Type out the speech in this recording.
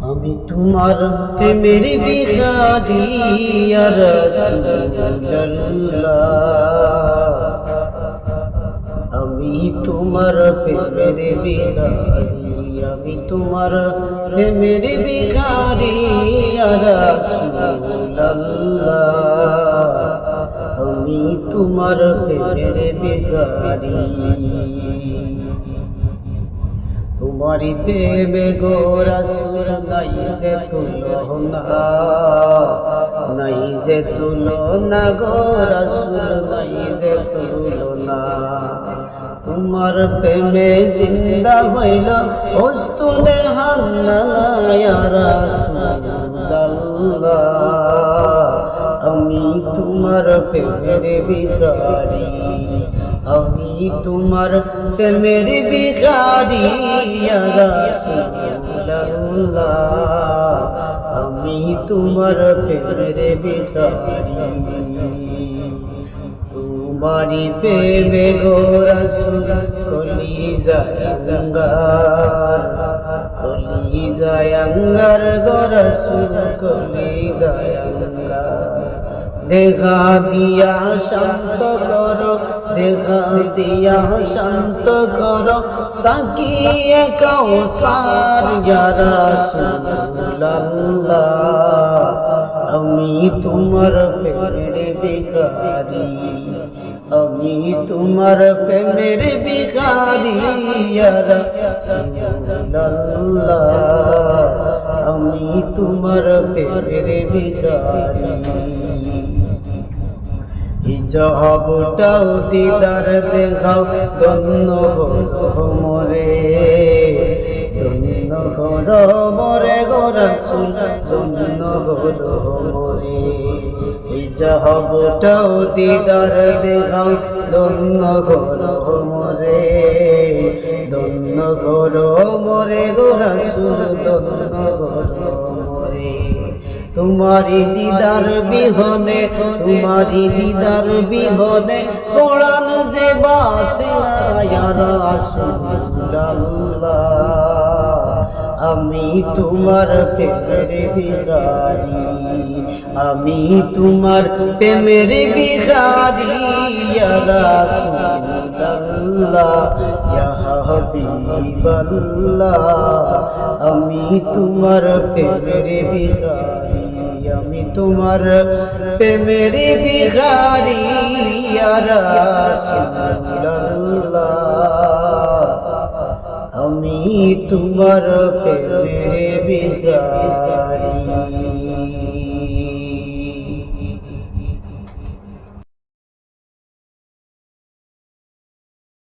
আমি তোমার প্রেমের বিহারি আমি তোমার প্রেমের বিহারি আমি তোমার প্রেমের বিহারি আমি তোমার প্রেমের বিহারি তোমারি প্রেমে গোরা সুর নাই যে তুলনা। নাই যে তুলনা গোরা সুর নাই যে তুলনা। তোমার প্রেমে জিন্দা হইল অস্তুনে হান্নাল্লাহ আমি তোমার প্রেমের বিকারি আমি তোমার প্রেমের বিকারি আমি তোমার প্রেমের বিকারি তোমারি প্রেমে গোরা সুর কলি জায়ঙ্গার কলি জায়ঙ্গার গোরা সুর কলি জায়ঙ্গার দেখা দিয়া শান্ত কর, দেখা দিয়া শান্ত কর সাকিয়ে কৌসার ইয়ারা সুল্লাল্লাহ আমি তোমার প্রেমের বিকারি আমি তোমার প্রেমের বিকারি আমি তোমার প্রেমের বিকারি জবটাও দিদার দেখাও দন্ন মরে। দন্ন হর মরে হর জবটাও দিদার দেখাও ঘর মরে। দন্ন ঘর মরে ঘর মরে। তোমারি দিদার বিহনে তোমারি দিদার বিহনে কোরআন যে বাসে আমি তোমার প্রেমের বিহারি, আমি তোমার প্রেমের বিহারি আমি তোমার প্রেমের বিহারি, আমি তোমার প্রেমের বিহারি আমি তোমার প্রেমের বিজারি